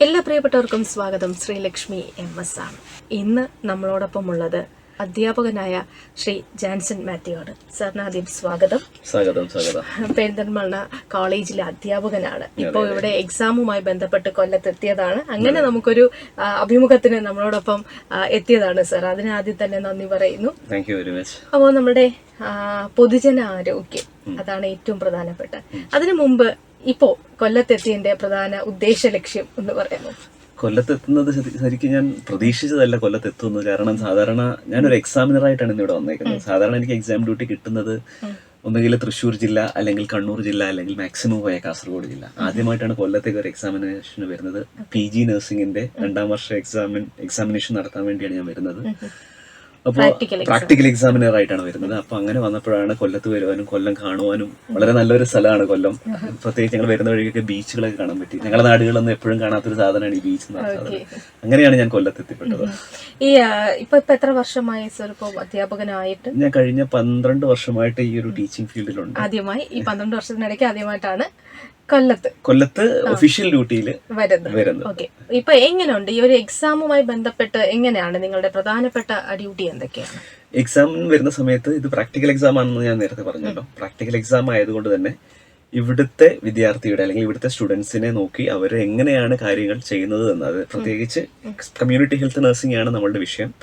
എല്ലാ പ്രിയപ്പെട്ടവർക്കും സ്വാഗതം. ശ്രീലക്ഷ്മി എം എസ് ആണ്. ഇന്ന് നമ്മളോടൊപ്പം ഉള്ളത് അധ്യാപകനായ ശ്രീ ജാൻസൺ മാത്യു ആണ് സാറിന് ആദ്യം സ്വാഗതം. സ്വാഗതം സ്വാഗതം. പെരിന്തൽമണ്ണ കോളേജിലെ അധ്യാപകനാണ്. ഇപ്പോൾ ഇവിടെ എക്സാമുമായി ബന്ധപ്പെട്ട് കൊല്ലത്തെത്തിയതാണ്. അങ്ങനെ നമുക്കൊരു അഭിമുഖത്തിന് നമ്മളോടൊപ്പം എത്തിയതാണ് സാർ. അതിന് ആദ്യം തന്നെ നന്ദി പറയുന്നു. അപ്പോൾ നമ്മുടെ പൊതുജന ആരോഗ്യം അതാണ് ഏറ്റവും പ്രധാനപ്പെട്ട അതിനു മുമ്പ് ഇപ്പോ കൊല്ലത്തെത്തിയതിന്റെ പ്രധാന ഉദ്ദേശ ലക്ഷ്യം എന്ന് പറയുന്നത് കൊല്ലത്തെത്തുന്നത് ശരിക്കും ഞാൻ പ്രതീക്ഷിച്ചതല്ല കൊല്ലത്തെത്തുന്നത്. കാരണം സാധാരണ ഞാനൊരു എക്സാമിനർ ആയിട്ടാണ് ഇന്ന് ഇവിടെ വന്നേക്കുന്നത് സാധാരണ എനിക്ക് എക്സാം ഡ്യൂട്ടി കിട്ടുന്നത് ഒന്നുകിൽ തൃശ്ശൂർ ജില്ല അല്ലെങ്കിൽ കണ്ണൂർ ജില്ല അല്ലെങ്കിൽ മാക്സിമം പോയ കാസർഗോഡ് ജില്ല. ആദ്യമായിട്ടാണ് കൊല്ലത്തേക്ക് ഒരു എക്സാമിനേഷന് വരുന്നത്. പി ജി നഴ്സിംഗിന്റെ രണ്ടാം വർഷ എക്സാമിൻ എക്സാമിനേഷൻ നടത്താൻ വേണ്ടിയാണ് ഞാൻ വരുന്നത്. അപ്പോൾ Practical പ്രാക്ടിക്കൽ എക്സാമിനർ ആയിട്ടാണ് വരുന്നത്. അപ്പൊ അങ്ങനെ വന്നപ്പോഴാണ് കൊല്ലത്ത് വരുവാനും കൊല്ലം കാണുവാനും വളരെ നല്ലൊരു സ്ഥലമാണ് കൊല്ലം. പ്രത്യേകിച്ച് ഞങ്ങൾ വരുന്ന വഴിക്കൊക്കെ ബീച്ചുകളൊക്കെ കാണാൻ പറ്റി. ഞങ്ങളുടെ നാടുകളൊന്നും എപ്പോഴും കാണാത്തൊരു സാധനമാണ് ഈ ബീച്ച് എന്ന് പറഞ്ഞ സാധനം അങ്ങനെയാണ് ഞാൻ കൊല്ലത്ത് എത്തിപ്പെട്ടത്. ഈ ഇപ്പൊ ഇപ്പൊ എത്ര വർഷമായി സർ ഇപ്പൊ അധ്യാപകനായിട്ട്? ഞാൻ കഴിഞ്ഞ പന്ത്രണ്ട് വർഷമായിട്ട് ഈ ഒരു ടീച്ചിങ് ഫീൽഡിലുണ്ട്. ആദ്യമായി ഈ പന്ത്രണ്ട് വർഷത്തിനിടയ്ക്ക് ആദ്യമായിട്ടാണ് കൊല്ലത്ത്. കൊല്ലത്ത് ഒഫീഷ്യൽ ഡ്യൂട്ടിയിൽ വരുന്നത്. ഓക്കെ. ഇപ്പൊ എങ്ങനെയുണ്ട്? ഈ ഒരു എക്സാമുമായി ബന്ധപ്പെട്ട് എങ്ങനെയാണ് നിങ്ങളുടെ പ്രധാനപ്പെട്ട ഡ്യൂട്ടി എന്തൊക്കെയാണ്? എക്സാം വരുന്ന സമയത്ത് ഇത് പ്രാക്ടിക്കൽ എക്സാം ആണെന്ന് ഞാൻ നേരത്തെ പറഞ്ഞല്ലോ. പ്രാക്ടിക്കൽ എക്സാം ആയതുകൊണ്ട് തന്നെ ഇവിടുത്തെ വിദ്യാർത്ഥിയുടെ അല്ലെങ്കിൽ ഇവിടുത്തെ സ്റ്റുഡൻസിനെ നോക്കി അവർ എങ്ങനെയാണ് കാര്യങ്ങൾ ചെയ്യുന്നത് എന്നത്. പ്രത്യേകിച്ച് കമ്മ്യൂണിറ്റി ഹെൽത്ത് നഴ്സിംഗ് ആണ് നമ്മളുടെ വിഷയം.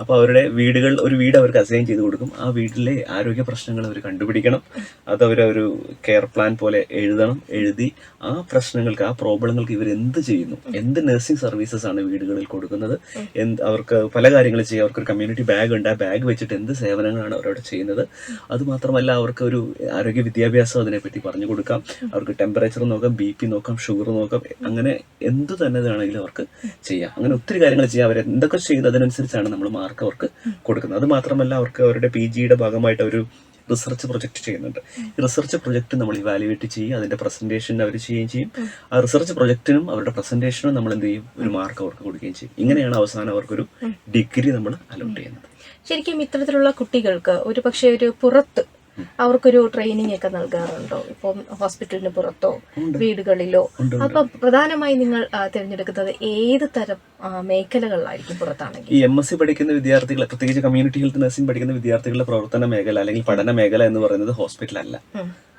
അപ്പോൾ അവരുടെ വീടുകൾ ഒരു വീട് അവർക്ക് അസൈൻ ചെയ്ത് കൊടുക്കും. ആ വീട്ടിലെ ആരോഗ്യ പ്രശ്നങ്ങൾ അവർ കണ്ടുപിടിക്കണം. അത് അവർ ഒരു കെയർ പ്ലാൻ പോലെ എഴുതണം. എഴുതി ആ പ്രശ്നങ്ങൾക്ക് ആ പ്രോബ്ലങ്ങൾക്ക് ഇവർ എന്ത് ചെയ്യുന്നു? എന്ത് നഴ്സിംഗ് സർവീസസ് ആണ് വീടുകളിൽ കൊടുക്കുന്നത്? എന്ത് അവർക്ക് പല കാര്യങ്ങൾ ചെയ്യാം. അവർക്ക് ഒരു കമ്മ്യൂണിറ്റി ബാഗ് ഉണ്ട്. ആ ബാഗ് വെച്ചിട്ട് എന്ത് സേവനങ്ങളാണ് അവരവിടെ ചെയ്യുന്നത്? അതുമാത്രമല്ല അവർക്ക് ഒരു ആരോഗ്യ വിദ്യാഭ്യാസം അതിനെപ്പറ്റി പറഞ്ഞു കൊടുക്കാം. അവർക്ക് ടെമ്പറേച്ചർ നോക്കാം ബി പി നോക്കാം ഷുഗർ നോക്കാം. അങ്ങനെ എന്ത് തന്നെ വേണമെങ്കിലും അവർക്ക് ചെയ്യാം. അങ്ങനെ ഒത്തിരി കാര്യങ്ങൾ ചെയ്യാം. അവർ എന്തൊക്കെ ചെയ്യുന്നത് അതിനനുസരിച്ചാണ് നമ്മൾ മാർക്ക് അവർക്ക് കൊടുക്കുന്നത്. അത് മാത്രമല്ല അവർക്ക് അവരുടെ പി ജിയുടെ ഭാഗമായിട്ട് ഒരു റിസർച്ച് പ്രൊജക്ട് ചെയ്യുന്നുണ്ട്. ഈ റിസർച്ച് പ്രൊജക്ട് നമ്മൾ ഇവാലുവേറ്റ് ചെയ്യും. അതിന്റെ പ്രസന്റേഷൻ അവർ ചെയ്യുകയും ചെയ്യും. ആ റിസർച്ച് പ്രൊജക്ടിനും അവരുടെ പ്രസന്റേഷനും നമ്മൾ എന്ത് ചെയ്യും? ഒരു മാർക്ക് അവർക്ക് കൊടുക്കുകയും ചെയ്യും. ഇങ്ങനെയാണ് അവസാനം അവർക്കൊരു ഡിഗ്രി നമ്മൾ അലോട്ട് ചെയ്യുന്നത്. ശരിക്കും ഇത്തരത്തിലുള്ള കുട്ടികൾക്ക് ഒരു പക്ഷേ ഒരു പുറത്ത് അവർക്കൊരു ട്രെയിനിങ് ഒക്കെ നൽകാറുണ്ടോ? ഇപ്പം ഹോസ്പിറ്റലിന് പുറത്തോ വീടുകളിലോ? അപ്പൊ പ്രധാനമായി നിങ്ങൾ തിരഞ്ഞെടുക്കുന്നത് ഏത് തരം മേഖലകളിലായിരിക്കും പുറത്താണെങ്കിൽ? ഈ എം എസ് സി പഠിക്കുന്ന വിദ്യാർത്ഥികൾ പ്രത്യേകിച്ച് കമ്മ്യൂണിറ്റി ഹെൽത്ത് നഴ്സിംഗ് പഠിക്കുന്ന വിദ്യാർത്ഥികളുടെ പ്രവർത്തന മേഖല അല്ലെങ്കിൽ പഠന മേഖല എന്ന് പറയുന്നത് ഹോസ്പിറ്റൽ അല്ല.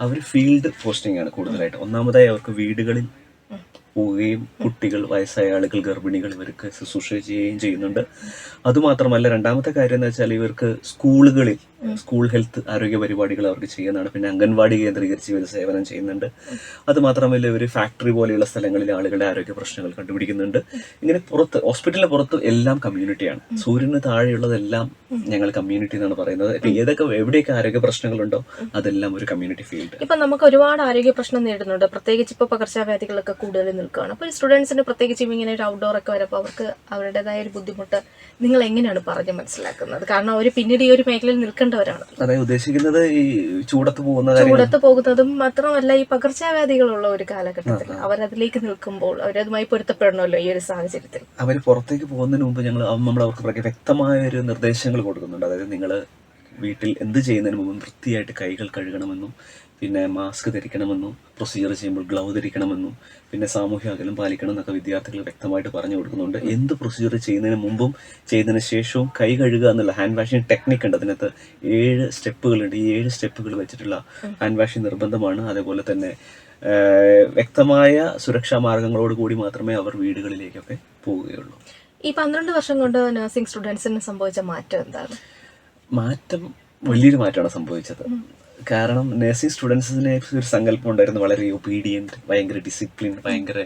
അവർ ഫീൽഡ് പോസ്റ്റിംഗ് ആണ് കൂടുതലായിട്ട്. ഒന്നാമതായി അവർക്ക് വീടുകളിൽ പോവുകയും കുട്ടികൾ വയസ്സായ ആളുകൾ ഗർഭിണികൾ ഇവർക്ക് ശുശ്രൂഷ ചെയ്യുകയും ചെയ്യുന്നുണ്ട്. അതുമാത്രമല്ല രണ്ടാമത്തെ കാര്യം എന്ന് വെച്ചാൽ ഇവർക്ക് സ്കൂളുകളിൽ സ്കൂൾ ഹെൽത്ത് ആരോഗ്യ പരിപാടികൾ അവർക്ക് ചെയ്യുന്നതാണ്. പിന്നെ അംഗൻവാടി കേന്ദ്രീകരിച്ച് ഇവർ സേവനം ചെയ്യുന്നുണ്ട്. അത് മാത്രമല്ല ഇവർ ഫാക്ടറി പോലെയുള്ള സ്ഥലങ്ങളിൽ ആളുകളുടെ ആരോഗ്യ പ്രശ്നങ്ങൾ കണ്ടുപിടിക്കുന്നുണ്ട്. ഇങ്ങനെ പുറത്ത് ഹോസ്പിറ്റലിന് പുറത്ത് എല്ലാം കമ്മ്യൂണിറ്റിയാണ്. സൂര്യന് താഴെയുള്ളതെല്ലാം ഞങ്ങൾ കമ്മ്യൂണിറ്റി എന്നാണ് പറയുന്നത്. ഇപ്പൊ ഏതൊക്കെ എവിടെയൊക്കെ ആരോഗ്യ പ്രശ്നങ്ങളുണ്ടോ അതെല്ലാം ഒരു കമ്മ്യൂണിറ്റി ഫീൽഡ്. ഇപ്പൊ നമുക്ക് ഒരുപാട് ആരോഗ്യ പ്രശ്നം നേരിടുന്നുണ്ട്. പ്രത്യേകിച്ച് ഇപ്പൊ പകർച്ചവ്യാധികളൊക്കെ കൂടുതൽ നിൽക്കുകയാണ്. അപ്പൊ സ്റ്റുഡൻസിന് പ്രത്യേകിച്ച് ഇങ്ങനെ ഒരു ഔട്ട്ഡോർ ഒക്കെ വരുമ്പോൾ അവർക്ക് അവരുടേതായ ഒരു ബുദ്ധിമുട്ട് നിങ്ങൾ എങ്ങനെയാണ് പറഞ്ഞ് മനസ്സിലാക്കുന്നത്? കാരണം അവർ പിന്നീട് ഈ ഒരു മേഖലയിൽ നിൽക്കേണ്ടവരാണ് അതായത് ഉദ്ദേശിക്കുന്നത് ഈ ചൂടത്ത് പോകുന്ന ചൂടത്ത് പോകുന്നതും മാത്രമല്ല ഈ പകർച്ചവ്യാധികളുള്ള ഒരു കാലഘട്ടത്തിൽ അവർ അതിലേക്ക് നിൽക്കുമ്പോൾ അവരതുമായി പൊരുത്തപ്പെടണമല്ലോ ഈ ഒരു സാഹചര്യത്തിൽ. അവർ പുറത്തേക്ക് പോകുന്നതിന് മുമ്പ് ഞങ്ങൾ നമ്മൾ അവർക്ക് വ്യക്തമായ ഒരു നിർദ്ദേശങ്ങൾ കൊടുക്കുന്നുണ്ട്. അതായത് നിങ്ങൾ വീട്ടിൽ എന്ത് ചെയ്യുന്നതിന് മുമ്പ് വൃത്തിയായിട്ട് കൈകൾ കഴുകണമെന്നും പിന്നെ മാസ്ക് ധരിക്കണമെന്നും പ്രൊസീജിയർ ചെയ്യുമ്പോൾ ഗ്ലൗ ധരിക്കണമെന്നും പിന്നെ സാമൂഹ്യ അകലം പാലിക്കണം എന്നൊക്കെ വിദ്യാർത്ഥികൾ വ്യക്തമായിട്ട് പറഞ്ഞു കൊടുക്കുന്നുണ്ട്. എന്ത് പ്രൊസീജിയർ ചെയ്യുന്നതിന് മുമ്പും ചെയ്യുന്നതിന് ശേഷവും കൈ കഴുകുക എന്നുള്ള ഹാൻഡ് വാഷിംഗ് ടെക്നിക് ഉണ്ട്. അതിനകത്ത് ഏഴ് സ്റ്റെപ്പുകളുണ്ട് ഈ ഏഴ് സ്റ്റെപ്പുകൾ വെച്ചിട്ടുള്ള ഹാൻഡ് വാഷിംഗ് നിർബന്ധമാണ്. അതേപോലെ തന്നെ വ്യക്തമായ സുരക്ഷാ മാർഗങ്ങളോട് കൂടി മാത്രമേ അവർ വീടുകളിലേക്കൊക്കെ പോവുകയുള്ളൂ. ഈ പന്ത്രണ്ട് വർഷം കൊണ്ട് നഴ്സിംഗ് സ്റ്റുഡൻസിന് സംഭവിച്ച മാറ്റം എന്താണ്? മാറ്റം വലിയൊരു മാറ്റമാണ് സംഭവിച്ചത്. കാരണം നഴ്സിംഗ് സ്റ്റുഡൻസിനെ ഒരു സങ്കല്പം ഉണ്ടായിരുന്നു. വളരെ ഒബീഡിയന്റ് ഭയങ്കര ഡിസിപ്ലിൻ ഭയങ്കര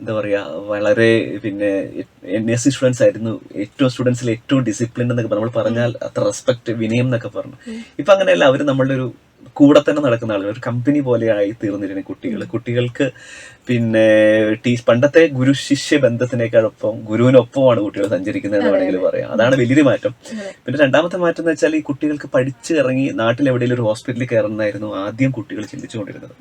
എന്താ പറയുക വളരെ പിന്നെ നഴ്സിംഗ് സ്റ്റുഡൻസ് ആയിരുന്നു ഏറ്റവും സ്റ്റുഡൻസിൽ ഏറ്റവും ഡിസിപ്ലിൻ എന്നൊക്കെ നമ്മൾ പറഞ്ഞാൽ അത്ര റെസ്പെക്ട് വിനയം എന്നൊക്കെ പറഞ്ഞു. ഇപ്പം അങ്ങനെയല്ല അവർ നമ്മളുടെ ഒരു കൂടെ തന്നെ നടക്കുന്ന ആളുകൾ. ഒരു കമ്പനി പോലെ ആയി തീർന്നിരുന്ന കുട്ടികൾ. കുട്ടികൾക്ക് പിന്നെ ടീ പണ്ടത്തെ ഗുരു ശിഷ്യ ബന്ധത്തിനേക്കാളൊപ്പം ഗുരുവിനൊപ്പമാണ് കുട്ടികൾ സഞ്ചരിക്കുന്നത് എന്ന് വേണമെങ്കിൽ പറയാം. അതാണ് വലിയൊരു മാറ്റം. പിന്നെ രണ്ടാമത്തെ മാറ്റം എന്ന് വെച്ചാൽ ഈ കുട്ടികൾക്ക് പഠിച്ചു ഇറങ്ങി നാട്ടിൽ എവിടെയെങ്കിലും ഒരു ഹോസ്പിറ്റലിൽ കയറുന്നതായിരുന്നു ആദ്യം കുട്ടികൾ ചിന്തിച്ചുകൊണ്ടിരുന്നത്.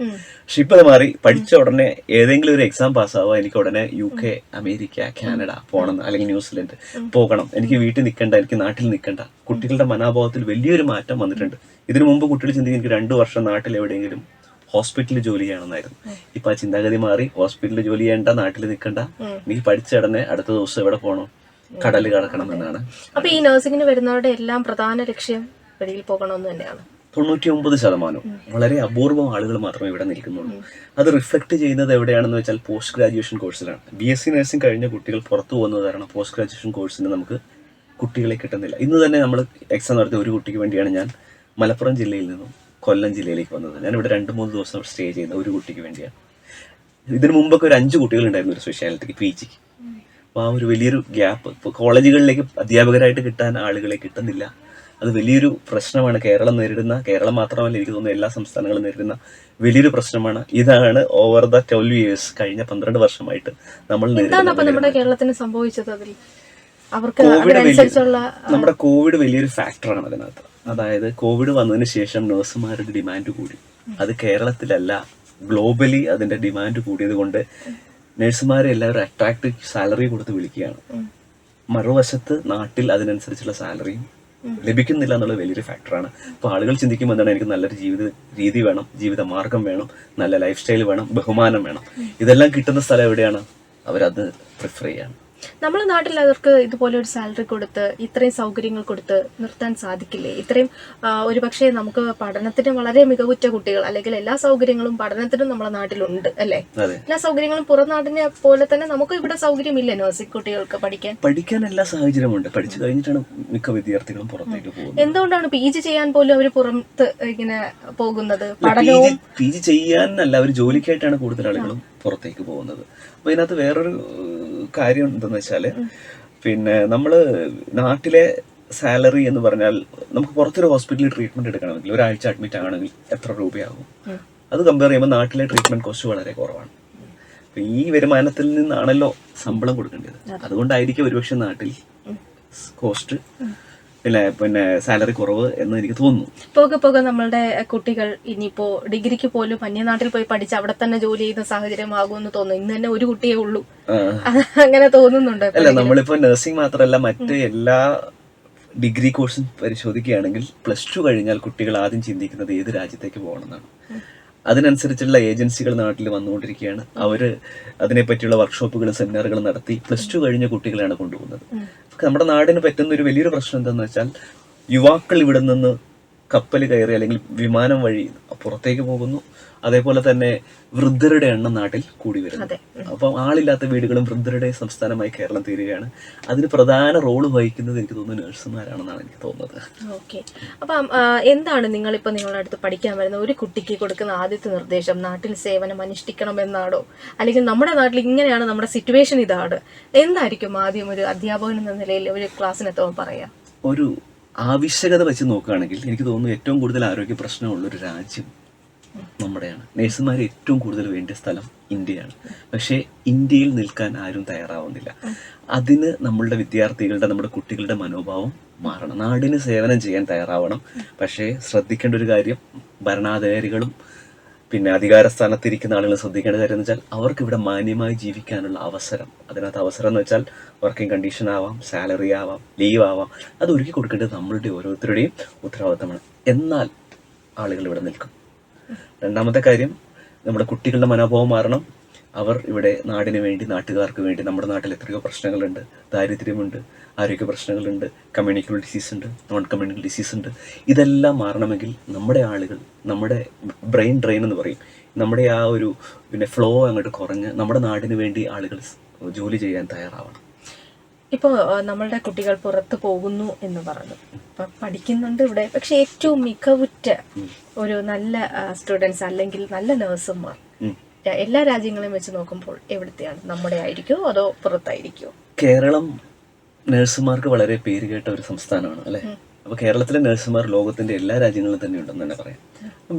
പക്ഷെ ഇപ്പൊ അത് മാറി പഠിച്ച ഉടനെ ഏതെങ്കിലും ഒരു എക്സാം പാസ്സാവുക എനിക്ക് ഉടനെ യു കെ അമേരിക്ക കാനഡ പോകണം അല്ലെങ്കിൽ ന്യൂസിലൻഡ് പോകണം. എനിക്ക് വീട്ടിൽ നിൽക്കണ്ട എനിക്ക് നാട്ടിൽ നിൽക്കണ്ട. കുട്ടികളുടെ മനോഭാവത്തിൽ വലിയൊരു മാറ്റം വന്നിട്ടുണ്ട്. ഇതിനു മുമ്പ് കുട്ടികൾ ചിന്തിക്കും എനിക്ക് രണ്ടു വർഷം നാട്ടിൽ എവിടെയെങ്കിലും ഹോസ്പിറ്റലിൽ ജോലി ചെയ്യണമെന്നായിരുന്നു. ഇപ്പൊ ആ ചിന്താഗതി മാറി ഹോസ്പിറ്റലിൽ ജോലി ചെയ്യേണ്ട നാട്ടിൽ നിൽക്കണ്ട. നീ പഠിച്ച ഉടനെ അടുത്ത ദിവസം എവിടെ പോകണം കടൽ കടക്കണം എന്നാണ്. അപ്പൊ ഈ നഴ്സിംഗിന് വരുന്നവരുടെ എല്ലാം പ്രധാന ലക്ഷ്യം വെളിയിൽ പോകണമെന്ന് തന്നെയാണ്. തൊണ്ണൂറ്റി ഒമ്പത് ശതമാനം. വളരെ അപൂർവം ആളുകൾ മാത്രമേ ഇവിടെ നിൽക്കുന്നുള്ളൂ. അത് റിഫ്ലക്ട് ചെയ്യുന്നത് എവിടെയാണെന്ന് വെച്ചാൽ പോസ്റ്റ് ഗ്രാജുവേഷൻ കോഴ്സിലാണ്. ബി എസ് സി നഴ്സിംഗ് കഴിഞ്ഞ കുട്ടികൾ പുറത്തു പോകുന്നത് കാരണം പോസ്റ്റ് ഗ്രാജുവേഷൻ കോഴ്സിന് നമുക്ക് കുട്ടികളെ കിട്ടുന്നില്ല. ഇന്ന് തന്നെ നമ്മൾ എക്സാം നടത്തിയ ഒരു കുട്ടിക്ക് വേണ്ടിയാണ് ഞാൻ മലപ്പുറം ജില്ലയിൽ നിന്നും കൊല്ലം ജില്ലയിലേക്ക് വന്നത്. ഞാൻ ഇവിടെ രണ്ട് മൂന്ന് ദിവസം സ്റ്റേ ചെയ്യുന്ന ഒരു കുട്ടിക്ക് വേണ്ടിയാണ്. ഇതിനു മുമ്പൊക്കെ ഒരു അഞ്ച് കുട്ടികൾ ഉണ്ടായിരുന്നു ഒരു സ്പെഷ്യാലിറ്റിക്ക് പി ജിക്ക് അപ്പോൾ ആ ഒരു വലിയൊരു ഗ്യാപ്പ് ഇപ്പോൾ കോളേജുകളിലേക്ക് അധ്യാപകരായിട്ട് കിട്ടാൻ ആളുകളെ കിട്ടുന്നില്ല. അത് വലിയൊരു പ്രശ്നമാണ്. കേരളം നേരിടുന്ന കേരളം മാത്രമല്ല എനിക്ക് തോന്നുന്നു എല്ലാ സംസ്ഥാനങ്ങളും നേരിടുന്ന വലിയൊരു പ്രശ്നമാണ്. ഇതാണ് ഓവർ ദ ട്വൽവ് ഇയേഴ്സ് കഴിഞ്ഞ പന്ത്രണ്ട് വർഷമായിട്ട് നമ്മൾ നേരിടുന്നത് കേരളത്തിന് സംഭവിച്ചത് അതിൽ? അവർക്ക് നമ്മുടെ കോവിഡ് വലിയൊരു ഫാക്ടറാണ് അതിനകത്ത്. അതായത് കോവിഡ് വന്നതിന് ശേഷം നഴ്സുമാരുടെ ഡിമാൻഡ് കൂടി. അത് കേരളത്തിലല്ല ഗ്ലോബലി അതിന്റെ ഡിമാൻഡ് കൂടിയത് കൊണ്ട് നഴ്സുമാരെ എല്ലാവരും അട്രാക്ട് സാലറി കൊടുത്ത് വിളിക്കുകയാണ്. മറുവശത്ത് നാട്ടിൽ അതിനനുസരിച്ചുള്ള സാലറിയും ലഭിക്കുന്നില്ല എന്നുള്ള വലിയൊരു ഫാക്ടറാണ് അപ്പോൾ ആളുകൾ ചിന്തിക്കുമ്പോൾ എന്താണ് എനിക്ക് നല്ലൊരു ജീവിത രീതി വേണം ജീവിത മാർഗം വേണം നല്ല ലൈഫ് സ്റ്റൈൽ വേണം ബഹുമാനം വേണം. ഇതെല്ലാം കിട്ടുന്ന സ്ഥലം എവിടെയാണ്? അവരത് പ്രിഫർ ചെയ്യാണ്. നമ്മുടെ നാട്ടിൽ അവർക്ക് ഇതുപോലെ ഒരു സാലറി കൊടുത്ത് ഇത്രയും സൗകര്യങ്ങൾ കൊടുത്ത് നിർത്താൻ സാധിക്കില്ലേ? ഇത്രയും ഒരു പക്ഷേ നമുക്ക് പഠനത്തിന് വളരെ മികവുറ്റ കുട്ടികൾ അല്ലെങ്കിൽ എല്ലാ സൗകര്യങ്ങളും പഠനത്തിനും നമ്മുടെ നാട്ടിലുണ്ട് അല്ലേ? എല്ലാ സൗകര്യങ്ങളും പുറം നാടിനെ പോലെ തന്നെ നമുക്ക് ഇവിടെ സൗകര്യമില്ല നഴ്സിംഗ് കുട്ടികൾക്ക് പഠിക്കാൻ. പഠിക്കാൻ എല്ലാ സാഹചര്യമുണ്ട്. പഠിച്ചു കഴിഞ്ഞിട്ടാണ് മിക്ക വിദ്യാർത്ഥികളും പുറത്തേക്ക് പോകുന്നത്. എന്തുകൊണ്ടാണ് പി ജി ചെയ്യാൻ പോലും അവർ പുറത്ത് ഇങ്ങനെ പോകുന്നത്? പഠനവും പി ജി ചെയ്യാനല്ല അവർ ജോലിക്കായിട്ടാണ് കൂടുതൽ ആളുകളും പുറത്തേക്ക് പോകുന്നത്. അപ്പൊ ഇതിനകത്ത് വേറൊരു കാര്യം എന്തെന്ന് വെച്ചാൽ പിന്നെ നമ്മൾ നാട്ടിലെ സാലറി എന്ന് പറഞ്ഞാൽ നമുക്ക് പുറത്തൊരു ഹോസ്പിറ്റലിൽ ട്രീറ്റ്മെന്റ് എടുക്കണമെങ്കിൽ ഒരാഴ്ച അഡ്മിറ്റ് ആണെങ്കിൽ എത്ര രൂപയാകും അത് കമ്പയർ ചെയ്യുമ്പോൾ നാട്ടിലെ ട്രീറ്റ്മെന്റ് കോസ്റ്റ് വളരെ കുറവാണ്. ഈ വരുമാനത്തിൽ നിന്നാണല്ലോ ശമ്പളം കൊടുക്കേണ്ടത്. അതുകൊണ്ടായിരിക്കും ഒരുപക്ഷെ നാട്ടിൽ കോസ്റ്റ് പിന്നെ പിന്നെ സാലറി കുറവ് എന്ന് എനിക്ക് തോന്നുന്നു. പോകെ പോകെ നമ്മളുടെ കുട്ടികൾ ഇനിയിപ്പോ ഡിഗ്രിക്ക് പോലും അന്യനാട്ടിൽ പോയി പഠിച്ച് അവിടെ തന്നെ ജോലി ചെയ്യുന്ന സാഹചര്യമാകുമെന്ന് തോന്നുന്നു. ഇന്ന് തന്നെ ഒരു കുട്ടിയേ ഉള്ളൂ. അങ്ങനെ തോന്നുന്നുണ്ട്? അല്ല നമ്മളിപ്പോ നഴ്സിംഗ് മാത്രമല്ല മറ്റ് എല്ലാ ഡിഗ്രി കോഴ്സും പരിശോധിക്കുകയാണെങ്കിൽ പ്ലസ് ടു കഴിഞ്ഞാൽ കുട്ടികൾ ആദ്യം ചിന്തിക്കുന്നത് ഏത് രാജ്യത്തേക്ക് പോകണമെന്നാണ്. അതിനനുസരിച്ചുള്ള ഏജൻസികൾ നാട്ടിൽ വന്നുകൊണ്ടിരിക്കുകയാണ്. അവർ അതിനെപ്പറ്റിയുള്ള വർക്ക്ഷോപ്പുകളും സെമിനാറുകളും നടത്തി പ്ലസ് ടു കഴിഞ്ഞ കുട്ടികളെയാണ് കൊണ്ടുപോകുന്നത്. നമ്മുടെ നാടിന് പറ്റുന്ന ഒരു വലിയൊരു പ്രശ്നം എന്താണെന്ന് വെച്ചാൽ യുവാക്കൾ ഇവിടെ നിന്ന് കപ്പൽ കയറി അല്ലെങ്കിൽ വിമാനം വഴി പുറത്തേക്ക് പോകുന്നു. അതേപോലെ തന്നെ വൃദ്ധരുടെ എണ്ണം നാട്ടിൽ കൂടി വരുന്നു. അപ്പം ആളില്ലാത്ത വീടുകളും വൃദ്ധരുടെ സംസ്ഥാനമായി കേരളം തീരുകയാണ്. അതിന് പ്രധാന റോൾ വഹിക്കുന്നത് എനിക്ക് തോന്നുന്നു നഴ്സുമാരാണെന്നാണ് എനിക്ക് തോന്നുന്നത്. ഓക്കെ. അപ്പം എന്താണ് നിങ്ങളിപ്പോ നിങ്ങളുടെ അടുത്ത് പഠിക്കാൻ വരുന്ന ഒരു കുട്ടിക്ക് കൊടുക്കുന്ന ആദ്യത്തെ നിർദ്ദേശം നാട്ടിൽ സേവനം അനുഷ്ഠിക്കണം എന്നാണോ അല്ലെങ്കിൽ നമ്മുടെ നാട്ടിൽ ഇങ്ങനെയാണ് നമ്മുടെ സിറ്റുവേഷൻ ഇതാണ്. എന്തായിരിക്കും ആദ്യം ഒരു അധ്യാപകൻ എന്ന നിലയിൽ ഒരു ക്ലാസ്സിനെത്തുമ്പോൾ പറയാം? ഒരു ആവശ്യകത വെച്ച് നോക്കുകയാണെങ്കിൽ എനിക്ക് തോന്നുന്നു ഏറ്റവും കൂടുതൽ ആരോഗ്യ പ്രശ്നമുള്ള ഒരു രാജ്യം നമ്മുടെയാണ്. നേഴ്സുമാർ ഏറ്റവും കൂടുതൽ വേണ്ട സ്ഥലം ഇന്ത്യയാണ്. പക്ഷേ ഇന്ത്യയിൽ നിൽക്കാൻ ആരും തയ്യാറാവുന്നില്ല. അതിന് നമ്മളുടെ വിദ്യാർത്ഥികളുടെ നമ്മുടെ കുട്ടികളുടെ മനോഭാവം മാറണം. നാടിന് സേവനം ചെയ്യാൻ തയ്യാറാവണം. പക്ഷേ ശ്രദ്ധിക്കേണ്ട ഒരു കാര്യം ഭരണാധികാരികളും പിന്നെ അധികാര സ്ഥാനത്തിരിക്കുന്ന ആളുകൾ ശ്രദ്ധിക്കേണ്ട കാര്യം എന്ന് വെച്ചാൽ അവർക്ക് ഇവിടെ മാന്യമായി ജീവിക്കാനുള്ള അവസരം. അതിനകത്ത് അവസരം എന്ന് വെച്ചാൽ വർക്കിംഗ് കണ്ടീഷൻ ആവാം സാലറി ആവാം ലീവ് ആവാം. അത് ഒരുക്കി കൊടുക്കേണ്ടത് നമ്മളുടെ ഓരോരുത്തരുടെയും ഉത്തരവാദിത്തമാണ്. എന്നാൽ ആളുകൾ ഇവിടെ നിൽക്കും. രണ്ടാമത്തെ കാര്യം നമ്മുടെ കുട്ടികളുടെ മനോഭാവം മാറണം. അവർ ഇവിടെ നാടിനു വേണ്ടി നാട്ടുകാർക്ക് വേണ്ടി നമ്മുടെ നാട്ടിൽ എത്രയോ പ്രശ്നങ്ങളുണ്ട്. ദാരിദ്ര്യമുണ്ട് ആരോഗ്യ പ്രശ്നങ്ങളുണ്ട് കമ്മ്യൂണിക്കബിൾ ഡിസീസ് ഉണ്ട് നോൺ കമ്മ്യൂണിക്കൽ ഡിസീസ് ഉണ്ട്. ഇതെല്ലാം മാറണമെങ്കിൽ നമ്മുടെ ആളുകൾ നമ്മുടെ ബ്രെയിൻ ഡ്രെയിൻ എന്ന് പറയും. നമ്മുടെ ആ ഒരു പിന്നെ ഫ്ലോ അങ്ങോട്ട് കുറഞ്ഞ് നമ്മുടെ നാടിനു വേണ്ടി ആളുകൾ ജോലി ചെയ്യാൻ തയ്യാറാവണം. ഇപ്പോൾ നമ്മളുടെ കുട്ടികൾ പുറത്ത് പോകുന്നു എന്ന് പറഞ്ഞു. ഇപ്പം പഠിക്കുന്നുണ്ട് ഇവിടെ. പക്ഷെ ഏറ്റവും മികവുറ്റ ഒരു നല്ല സ്റ്റുഡൻസ് അല്ലെങ്കിൽ നല്ല നഴ്സുമാർ എല്ലാ രാജ്യങ്ങളെയും വെച്ച് നോക്കുമ്പോൾ എവിടത്തെയാണ്? നമ്മുടെ ആയിരിക്കോ അതോ പുറത്തായിരിക്കോ? കേരളം നഴ്സുമാർക്ക് വളരെ പേര് കേട്ട ഒരു സംസ്ഥാനമാണ് അല്ലെ? അപ്പൊ കേരളത്തിലെ നഴ്സുമാർ ലോകത്തിന്റെ എല്ലാ രാജ്യങ്ങളിലും തന്നെ ഉണ്ടെന്ന് തന്നെ പറയാം.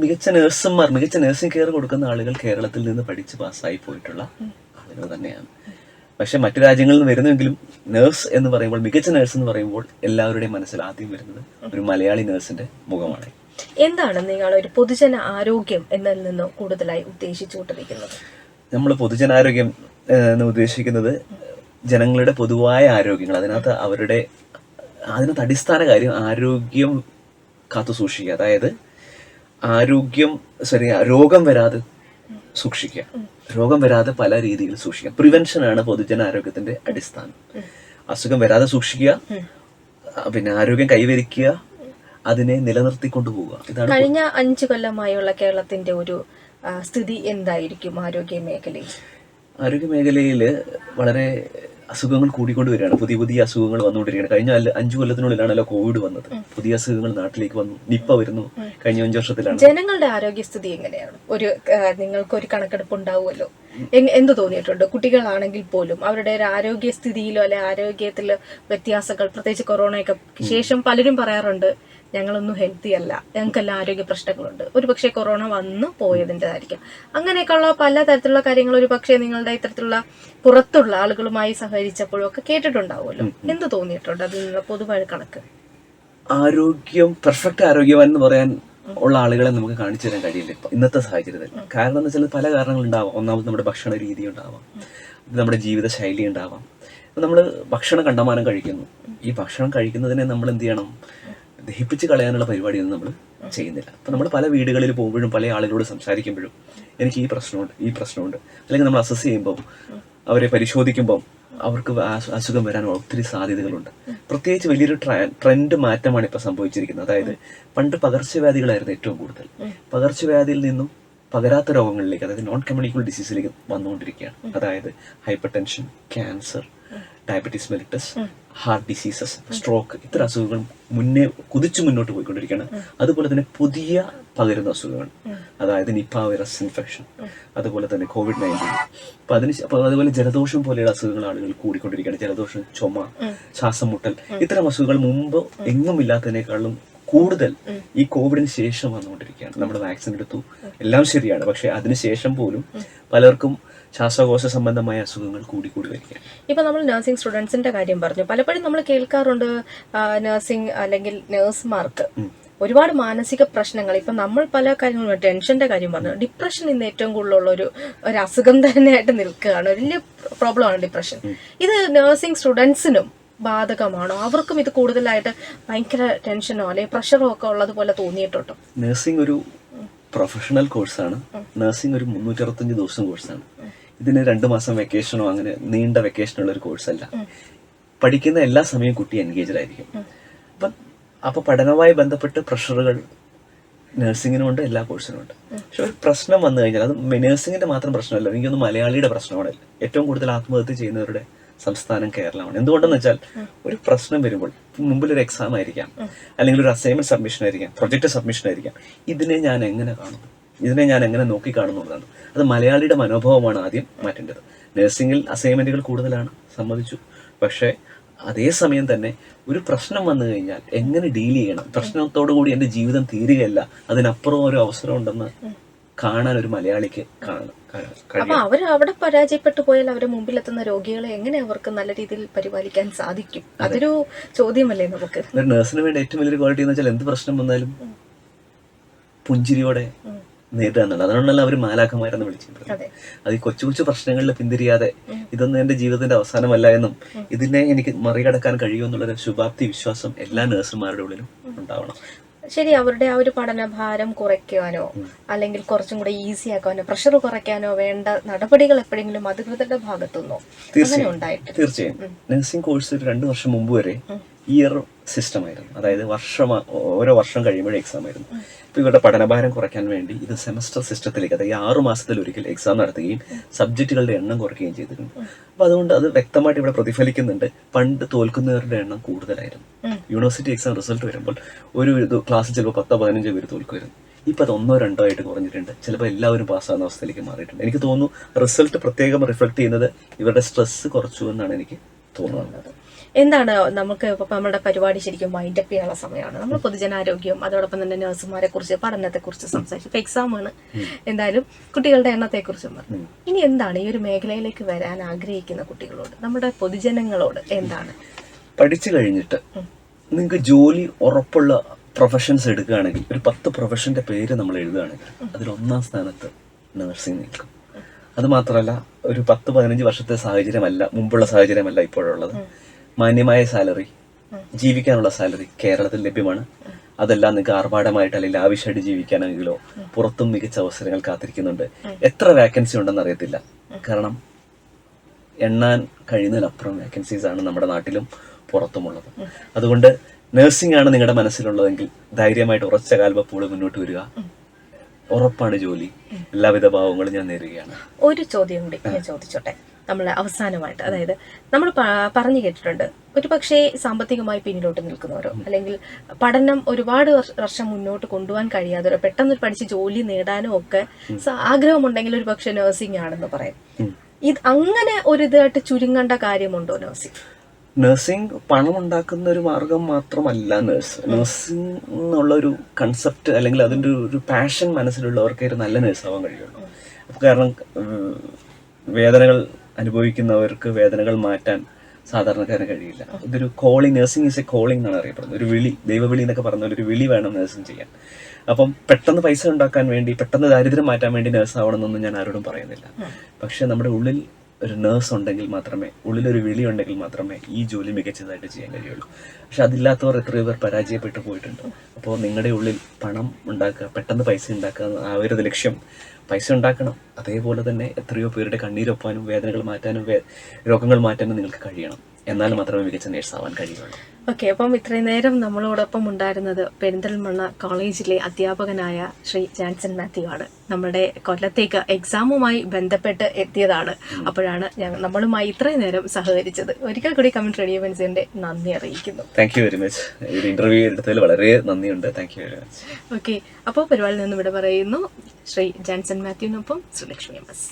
മികച്ച നഴ്സുമാർ മികച്ച നഴ്സിംഗ് കെയർ കൊടുക്കുന്ന ആളുകൾ കേരളത്തിൽ നിന്ന് പഠിച്ച് പാസ്സായി പോയിട്ടുള്ള ആളുകൾ തന്നെയാണ്. പക്ഷെ മറ്റു രാജ്യങ്ങളിൽ നിന്ന് വരുന്നെങ്കിലും നേഴ്സ് എന്ന് പറയുമ്പോൾ മികച്ച നേഴ്സ് എന്ന് പറയുമ്പോൾ എല്ലാവരുടെയും മനസ്സിൽ ആദ്യം വരുന്നത് ഒരു മലയാളി നേഴ്സിന്റെ മുഖമാണ്. എന്താണ് നിങ്ങൾ ഒരു പൊതുജന ആരോഗ്യം എന്നതിൽ നിന്ന് കൂടുതലായി ഉദ്ദേശിച്ചുകൊണ്ടിരിക്കുന്നത് നമ്മൾ പൊതുജനാരോഗ്യം എന്ന് ഉദ്ദേശിക്കുന്നത് ജനങ്ങളുടെ പൊതുവായ ആരോഗ്യങ്ങൾ അതിനകത്ത് അവരുടെ അതിനകത്ത് അടിസ്ഥാന കാര്യം ആരോഗ്യം കാത്തു സൂക്ഷിക്കുക അതായത് ആരോഗ്യം സോറി രോഗം വരാതെ സൂക്ഷിക്കുക. രോഗം വരാതെ പല രീതിയിൽ സൂക്ഷിക്കുക. പ്രിവെൻഷൻ ആണ് പൊതുജനാരോഗ്യത്തിന്റെ അടിസ്ഥാനം. അസുഖം വരാതെ സൂക്ഷിക്കുക. പിന്നെ ആരോഗ്യം കൈവരിക്കുക. അതിനെ നിലനിർത്തിക്കൊണ്ടു പോവുക. ഇതാണ് കഴിഞ്ഞ അഞ്ചു കൊല്ലമായുള്ള കേരളത്തിന്റെ ഒരു സ്ഥിതി എന്തായിരിക്കും ആരോഗ്യ മേഖലയിൽ ആരോഗ്യ മേഖലയിൽ വളരെ അസുഖങ്ങൾ കൂടിക്കൊണ്ട് വരികയാണ്. പുതിയ പുതിയ അസുഖങ്ങൾ വന്നുകൊണ്ടിരിക്കുകയാണ്. കഴിഞ്ഞ അല്ല- അഞ്ചു കൊല്ലത്തിനുള്ളിലാണല്ലോ കോവിഡ് വന്നത്. പുതിയ അസുഖങ്ങൾ നാട്ടിലേക്ക് വന്നു. നിപ്പ വരുന്നു. കഴിഞ്ഞ അഞ്ചു വർഷത്തിലാണ്. ജനങ്ങളുടെ ആരോഗ്യസ്ഥിതി എങ്ങനെയാണ്? ഒരു നിങ്ങൾക്ക് ഒരു കണക്കെടുപ്പ് ഉണ്ടാവുമല്ലോ എന്ത് തോന്നിയിട്ടുണ്ട്? കുട്ടികളാണെങ്കിൽ പോലും അവരുടെ ഒരു ആരോഗ്യസ്ഥിതിയിലോ അല്ലെ ആരോഗ്യത്തിലോ വ്യത്യാസങ്ങൾ പ്രത്യേകിച്ച് കൊറോണയൊക്കെ ശേഷം പലരും പറയാറുണ്ട് ഞങ്ങളൊന്നും ഹെൽത്തി അല്ല. ഞങ്ങൾക്കെല്ലാം ആരോഗ്യ പ്രശ്നങ്ങളുണ്ട്. ഒരു പക്ഷേ കൊറോണ വന്ന് പോയതിന്റെതായിരിക്കാം. അങ്ങനെയൊക്കെയുള്ള പല തരത്തിലുള്ള കാര്യങ്ങൾ ഒരു പക്ഷേ നിങ്ങളുടെ ഇത്തരത്തിലുള്ള പുറത്തുള്ള ആളുകളുമായി സഹകരിച്ചപ്പോഴും ഒക്കെ കേട്ടിട്ടുണ്ടാവുമല്ലോ എന്ത് തോന്നിയിട്ടുണ്ട്? അതിൽ നിന്നുള്ള പൊതുവായ കണക്ക് ആരോഗ്യം പെർഫെക്റ്റ് ആരോഗ്യവാൻ എന്ന് പറയാൻ ഉള്ള ആളുകളെ നമുക്ക് കാണിച്ചു തരാൻ കഴിയില്ല ഇപ്പൊ. ഇന്നത്തെ സാഹചര്യത്തിൽ. കാരണം എന്ന് വെച്ചാൽ പല കാരണങ്ങളുണ്ടാവാം. ഒന്നാമത് നമ്മുടെ ഭക്ഷണ രീതി ഉണ്ടാവാം. നമ്മുടെ ജീവിത ശൈലി ഉണ്ടാവാം നമ്മൾ ഭക്ഷണം കണ്ടമാനം കഴിക്കുന്നു. ഈ ഭക്ഷണം കഴിക്കുന്നതിനെ നമ്മൾ എന്ത് ചെയ്യണം? ദഹിപ്പിച്ച് കളയാനുള്ള പരിപാടിയൊന്നും നമ്മൾ ചെയ്യുന്നില്ല. അപ്പം നമ്മൾ പല വീടുകളിൽ പോകുമ്പോഴും പല ആളുകളോട് സംസാരിക്കുമ്പോഴും എനിക്ക് ഈ പ്രശ്നമുണ്ട് ഈ പ്രശ്നമുണ്ട്. അല്ലെങ്കിൽ നമ്മൾ അസസ് ചെയ്യുമ്പോൾ അവരെ പരിശോധിക്കുമ്പോൾ അവർക്ക് അസു- അസുഖം വരാൻ ഒത്തിരി സാധ്യതകളുണ്ട്. പ്രത്യേകിച്ച് വലിയൊരു ട്ര- ട്രെൻഡ് മാറ്റമാണ് ഇപ്പൊ സംഭവിച്ചിരിക്കുന്നത്. അതായത് പണ്ട് പകർച്ചവ്യാധികളായിരുന്നു ഏറ്റവും കൂടുതൽ. പകർച്ചവ്യാധിയിൽ നിന്നും പകരാത്ത രോഗങ്ങളിലേക്ക് അതായത് നോൺ കമ്മ്യൂണിക്കബിൾ ഡിസീസിലേക്ക് വന്നുകൊണ്ടിരിക്കുകയാണ്. അതായത് hypertension cancer diabetes mellitus heart diseases stroke ഇത്തരം അസുഖങ്ങൾ മുന്നേ കുതിച്ചു മുന്നോട്ട് പോയിക്കൊണ്ടിരിക്കുകയാണ്. അതുപോലെ തന്നെ പുതിയ പകരുന്ന അസുഖങ്ങൾ. അതായത് നിപ്പ വൈറസ് ഇൻഫെക്ഷൻ. അതുപോലെ തന്നെ കോവിഡ് നയന്റീൻ അപ്പൊ അതിന് അപ്പൊ അതുപോലെ ജലദോഷം പോലെയുള്ള അസുഖങ്ങൾ ആളുകൾ കൂടിക്കൊണ്ടിരിക്കുകയാണ്. ജലദോഷം ചുമ ശ്വാസം മുട്ടൽ ഇത്തരം അസുഖങ്ങൾ മുമ്പ് എങ്ങും ഇല്ലാത്തതിനേക്കാളും കൂടുതൽ ഈ കോവിഡിന് ശേഷം വന്നുകൊണ്ടിരിക്കുകയാണ്. നമ്മൾ വാക്സിൻ എടുത്തു. എല്ലാം ശരിയാണ്. പക്ഷെ അതിനുശേഷം പോലും പലർക്കും ശ്വാസകോശ സംബന്ധമായ അസുഖങ്ങൾ കൂടി കൂടി വരികയാണ്. ഇപ്പൊ നമ്മൾ നഴ്സിംഗ് സ്റ്റുഡൻസിന്റെ കാര്യം പറഞ്ഞു. പലപ്പോഴും നമ്മൾ കേൾക്കാറുണ്ട് നഴ്സിംഗ് അല്ലെങ്കിൽ നഴ്സുമാർക്ക് ഒരുപാട് മാനസിക പ്രശ്നങ്ങൾ. ഇപ്പൊ നമ്മൾ പല കാര്യങ്ങളും ടെൻഷന്റെ കാര്യം പറഞ്ഞു. ഡിപ്രഷൻ ഇന്ന് ഏറ്റവും കൂടുതലുള്ള ഒരു ഒരു അസുഖം തന്നെയായിട്ട് നിൽക്കുകയാണ്. വലിയ പ്രോബ്ലം ആണ് ഡിപ്രഷൻ ഇത് നഴ്സിംഗ് സ്റ്റുഡൻസിനും ബാധകമാണോ? അവർക്കും ഇത് കൂടുതലായിട്ട് ഭയങ്കര ടെൻഷനോ അല്ലെങ്കിൽ പ്രഷറോ ഒക്കെ ഉള്ളതുപോലെ തോന്നിയിട്ടുണ്ടോ. നഴ്സിംഗ് ഒരു പ്രൊഫഷണൽ കോഴ്സാണ് നഴ്സിംഗ് ഒരു മുന്നൂറ്ററുപത്തഞ്ച് ദിവസം കോഴ്സാണ് ഇതിന് രണ്ട് മാസം വെക്കേഷനോ അങ്ങനെ നീണ്ട വെക്കേഷനുള്ള ഒരു കോഴ്സല്ല പഠിക്കുന്ന എല്ലാ സമയവും കുട്ടി എൻഗേജ്ഡ് ആയിരിക്കും. അപ്പം അപ്പൊ പഠനവുമായി ബന്ധപ്പെട്ട് പ്രഷറുകൾ നഴ്സിംഗിനുണ്ട് എല്ലാ കോഴ്സിനും ഉണ്ട്. പക്ഷെ ഒരു പ്രശ്നം വന്നു കഴിഞ്ഞാൽ അത് നഴ്സിംഗിന്റെ മാത്രം പ്രശ്നമല്ല എനിക്കൊന്ന് മലയാളിയുടെ പ്രശ്നമാണ്. ഏറ്റവും കൂടുതൽ ആത്മഹത്യ ചെയ്യുന്നവരുടെ സംസ്ഥാനം കേരളമാണ്. എന്തുകൊണ്ടെന്ന് വെച്ചാൽ ഒരു പ്രശ്നം വരുമ്പോൾ മുമ്പിൽ ഒരു എക്സാം ആയിരിക്കാം. അല്ലെങ്കിൽ ഒരു അസൈൻമെന്റ് സബ്മിഷൻ ആയിരിക്കാം പ്രൊജക്ട് സബ്മിഷൻ ആയിരിക്കാം. ഇതിനെ ഞാൻ എങ്ങനെ കാണും? ഇതിനെ ഞാൻ എങ്ങനെ നോക്കിക്കാണുന്നുള്ളതാണ് അത് മലയാളിയുടെ മനോഭാവമാണ് ആദ്യം മാറ്റേണ്ടത്. നഴ്സിംഗിൽ അസൈൻമെന്റുകൾ കൂടുതലാണ് സമ്മതിച്ചു. പക്ഷേ അതേസമയം തന്നെ ഒരു പ്രശ്നം വന്നു കഴിഞ്ഞാൽ എങ്ങനെ ഡീൽ ചെയ്യണം? പ്രശ്നത്തോടു കൂടി എന്റെ ജീവിതം തീരുകയല്ല അതിനപ്പുറം ഒരു അവസരം ഉണ്ടെന്ന് കാണാൻ ഒരു മലയാളിക്ക് കാണണം അപ്പൊ അവർ അവിടെ പരാജയപ്പെട്ടു പോയാൽ അവരെ മുമ്പിലെത്തുന്ന രോഗികളെ എങ്ങനെ അവർക്ക് നല്ല രീതിയിൽ പരിപാലിക്കാൻ സാധിക്കും? അതൊരു ചോദ്യമല്ലേ നമുക്ക്? നഴ്സിന് വേണ്ടി ഏറ്റവും വലിയൊരു ക്വാളിറ്റി എന്ന് വെച്ചാൽ എന്ത് പ്രശ്നം വന്നാലും പുഞ്ചിരിയോടെ നേരിടുക എന്നുള്ളത്. അതുകൊണ്ടല്ല അവർ മാലാഖമാരെന്ന് വിളിച്ചിട്ടുണ്ട് അതെ. ഈ കൊച്ചു കൊച്ചു പ്രശ്നങ്ങളിൽ പിന്തിരിയാതെ ഇതൊന്നും എന്റെ ജീവിതത്തിന്റെ അവസാനമല്ല എന്നും ഇതിനെ എനിക്ക് മറികടക്കാൻ കഴിയുമെന്നുള്ളൊരു ശുഭാപ്തി വിശ്വാസം എല്ലാ നഴ്സുമാരുടെ ഉള്ളിലും ഉണ്ടാവണം. ശരി അവരുടെ ആ ഒരു പഠനഭാരം കുറയ്ക്കാനോ അല്ലെങ്കിൽ കുറച്ചും കൂടെ ഈസി ആക്കാനോ പ്രഷർ കുറയ്ക്കാനോ വേണ്ട നടപടികൾ എപ്പോഴെങ്കിലും അധികൃതരുടെ ഭാഗത്തുനിന്നോ? തീർച്ചയായും. തീർച്ചയായും. നഴ്സിംഗ് കോഴ്സ് ഒരു രണ്ട് വർഷം മുമ്പ് വരെ ഇയർ സിസ്റ്റം ആയിരുന്നു. അതായത് വർഷം ഓരോ വർഷം കഴിയുമ്പോഴേ എക്സാം ആയിരുന്നു ഇപ്പോൾ ഇവരുടെ പഠനഭാരം കുറയ്ക്കാൻ വേണ്ടി ഇത് സെമസ്റ്റർ സിസ്റ്റത്തിലേക്ക് അതായത് ആറു മാസത്തിൽ ഒരിക്കൽ എക്സാം നടത്തുകയും സബ്ജക്റ്റുകളുടെ എണ്ണം കുറയ്ക്കുകയും ചെയ്തിരുന്നു. അപ്പോൾ അതുകൊണ്ട് അത് വ്യക്തമായിട്ട് ഇവിടെ പ്രതിഫലിക്കുന്നുണ്ട്. പണ്ട് തോൽക്കുന്നവരുടെ എണ്ണം കൂടുതലായിരുന്നു. യൂണിവേഴ്സിറ്റി എക്സാം റിസൾട്ട് വരുമ്പോൾ ഒരു ഇത് ക്ലാസ്സിൽ ചിലപ്പോൾ പത്തോ പതിനഞ്ചോ പേര് തോൽക്കുമായിരുന്നു. ഇപ്പം അത് ഒന്നോ രണ്ടോ ആയിട്ട് കുറഞ്ഞിട്ടുണ്ട്. ചിലപ്പോൾ എല്ലാവരും പാസ്സാകുന്ന അവസ്ഥയിലേക്ക് മാറിയിട്ടുണ്ട്. എനിക്ക് തോന്നുന്നു റിസൾട്ട് പ്രത്യേകം റിഫ്ലക്ട് ചെയ്യുന്നത് ഇവരുടെ സ്ട്രെസ് കുറച്ചു എന്നാണ് എനിക്ക് തോന്നുന്നത്. എന്താണ് നമുക്ക് ഇപ്പം നമ്മുടെ പരിപാടി ശരിക്കും മൈൻഡ് അപ്പ് ചെയ്യാനുള്ള സമയമാണ് നമ്മൾ പൊതുജനാരോഗ്യം അതോടൊപ്പം തന്നെ നഴ്സുമാരെ കുറിച്ച് പഠനത്തെ കുറിച്ച് സംസാരിച്ചു. ഇപ്പൊ എക്സാം ആണ്. എന്തായാലും കുട്ടികളുടെ എണ്ണത്തെ കുറിച്ചും പറഞ്ഞു ഇനി എന്താണ് ഈ ഒരു മേഖലയിലേക്ക് വരാൻ ആഗ്രഹിക്കുന്ന കുട്ടികളോട്? നമ്മുടെ പൊതുജനങ്ങളോട് എന്താണ്? പഠിച്ചു കഴിഞ്ഞിട്ട് നിങ്ങൾക്ക് ജോലി ഉറപ്പുള്ള പ്രൊഫഷൻസ് എടുക്കുകയാണെങ്കിൽ ഒരു പത്ത് പ്രൊഫഷന്റെ പേര് നമ്മൾ എഴുതുകയാണെങ്കിൽ അതിൽ ഒന്നാം സ്ഥാനത്ത് നഴ്സിംഗ് നിൽക്കും. അത് മാത്രമല്ല ഒരു പത്ത് പതിനഞ്ച് വർഷത്തെ സാഹചര്യമല്ല മുമ്പുള്ള സാഹചര്യമല്ല ഇപ്പോഴുള്ളത്. മാന്യമായ സാലറി ജീവിക്കാനുള്ള സാലറി കേരളത്തിൽ ലഭ്യമാണ്. അതെല്ലാം നിങ്ങൾക്ക് ആർഭാടമായിട്ട് അല്ലെങ്കിൽ ആവശ്യമായിട്ട് ജീവിക്കാനെങ്കിലോ പുറത്തും മികച്ച അവസരങ്ങൾ കാത്തിരിക്കുന്നുണ്ട്. എത്ര വാക്കൻസി ഉണ്ടെന്ന് അറിയത്തില്ല. കാരണം എണ്ണാൻ കഴിയുന്നതിലപ്പുറം വേക്കൻസീസ് ആണ് നമ്മുടെ നാട്ടിലും പുറത്തുമുള്ളത്. അതുകൊണ്ട് നഴ്സിംഗ് ആണ് നിങ്ങളുടെ മനസ്സിലുള്ളതെങ്കിൽ ധൈര്യമായിട്ട് ഉറച്ച കാൽവപ്പോട് മുന്നോട്ട് വരിക. ഉറപ്പാണ് ജോലി. എല്ലാവിധ ഭാവങ്ങളും ഞാൻ നേരുകയാണ്. ഒരു ചോദ്യം കൂടി ഞാൻ ചോദിച്ചോട്ടെ. നമ്മൾ അവസാനമായിട്ട് അതായത് നമ്മൾ പറഞ്ഞു കേട്ടിട്ടുണ്ട്. ഒരു പക്ഷേ സാമ്പത്തികമായി പിന്നിലോട്ട് നിൽക്കുന്നവരോ അല്ലെങ്കിൽ പഠനം ഒരുപാട് വർഷം മുന്നോട്ട് കൊണ്ടുപോകാൻ കഴിയാത്തവരോ പെട്ടെന്ന് പഠിച്ച് ജോലി നേടാനോ ഒക്കെ ആഗ്രഹമുണ്ടെങ്കിൽ ഒരു പക്ഷേ നഴ്സിംഗ് ആണെന്ന് പറയും. ഇത് അങ്ങനെ ഒരു ഇതായിട്ട് ചുരുങ്ങേണ്ട കാര്യമുണ്ടോ നഴ്സിംഗ്? നഴ്സിംഗ് പണം ഉണ്ടാക്കുന്ന ഒരു മാർഗം മാത്രമല്ല നഴ്സ് നഴ്സിംഗ് എന്നുള്ള ഒരു കൺസെപ്റ്റ് അല്ലെങ്കിൽ അതിന്റെ ഒരു- പാഷൻ മനസ്സിലുള്ളവർക്കേ ഒരു നല്ല നഴ്സാവാൻ കഴിയുള്ളൂ. കാരണം വേദനകൾ അനുഭവിക്കുന്നവർക്ക് വേദനകൾ മാറ്റാൻ സാധാരണക്കാരന് കഴിയില്ല. ഇതൊരു calling nursing is a calling എന്നാണ് അറിയപ്പെടുന്നത്. ഒരു വിളി ദൈവവിളി എന്നൊക്കെ പറഞ്ഞ ഒരു വിളി വേണം നഴ്സിംഗ് ചെയ്യാൻ. അപ്പം പെട്ടെന്ന് പൈസ ഉണ്ടാക്കാൻ വേണ്ടി പെട്ടെന്ന് ദാരിദ്ര്യം മാറ്റാൻ വേണ്ടി നഴ്സ് ആവണമെന്നൊന്നും ഞാൻ ആരോടും പറയുന്നില്ല. പക്ഷെ നമ്മുടെ ഉള്ളിൽ ഒരു നേഴ്സ് ഉണ്ടെങ്കിൽ മാത്രമേ ഉള്ളിലൊരു വിളി ഉണ്ടെങ്കിൽ മാത്രമേ ഈ ജോലി മികച്ചതായിട്ട് ചെയ്യാൻ കഴിയുള്ളൂ. പക്ഷെ അതില്ലാത്തവർ എത്രയോ പേർ പരാജയപ്പെട്ടു പോയിട്ടുണ്ട്. അപ്പോൾ നിങ്ങളുടെ ഉള്ളിൽ പണം ഉണ്ടാക്കുക പെട്ടെന്ന് പൈസ ഉണ്ടാക്കുക ആ ഒരു ലക്ഷ്യം. പൈസ ഉണ്ടാക്കണം. അതേപോലെ തന്നെ എത്രയോ പേരുടെ കണ്ണീരൊപ്പാനും വേദനകൾ മാറ്റാനും രോഗങ്ങൾ മാറ്റാനും നിങ്ങൾക്ക് കഴിയണം. എന്നാൽ മാത്രമേ മികച്ച നേഴ്സ് ആവാൻ കഴിയുള്ളൂ. ഓക്കെ അപ്പം ഇത്രയും നേരം നമ്മളോടൊപ്പം ഉണ്ടായിരുന്നത് പെരിന്തൽമണ്ണ കോളേജിലെ അധ്യാപകനായ ശ്രീ ജാൻസൺ മാത്യു ആണ്. നമ്മുടെ കൊല്ലത്തേക്ക് എക്സാമുമായി ബന്ധപ്പെട്ട് എത്തിയതാണ്. അപ്പോഴാണ് ഞങ്ങൾ നമ്മളുമായി ഇത്രയും നേരം സഹകരിച്ചത്. ഒരിക്കൽ കൂടി കമന്റ് റേഡിയോ പെൻസിന്റെ നന്ദി അറിയിക്കുന്നു. Thank you very much interview എടുത്തതിൽ വളരെ നന്ദിയുണ്ട്. Thank you very much okay അപ്പോൾ പരിപാടിയിൽ നിന്ന് ഇവിടെ പറയുന്നു ശ്രീ ജാൻസൺ മാത്യുവിനൊപ്പം സുലക്ഷ്മി എം എസ്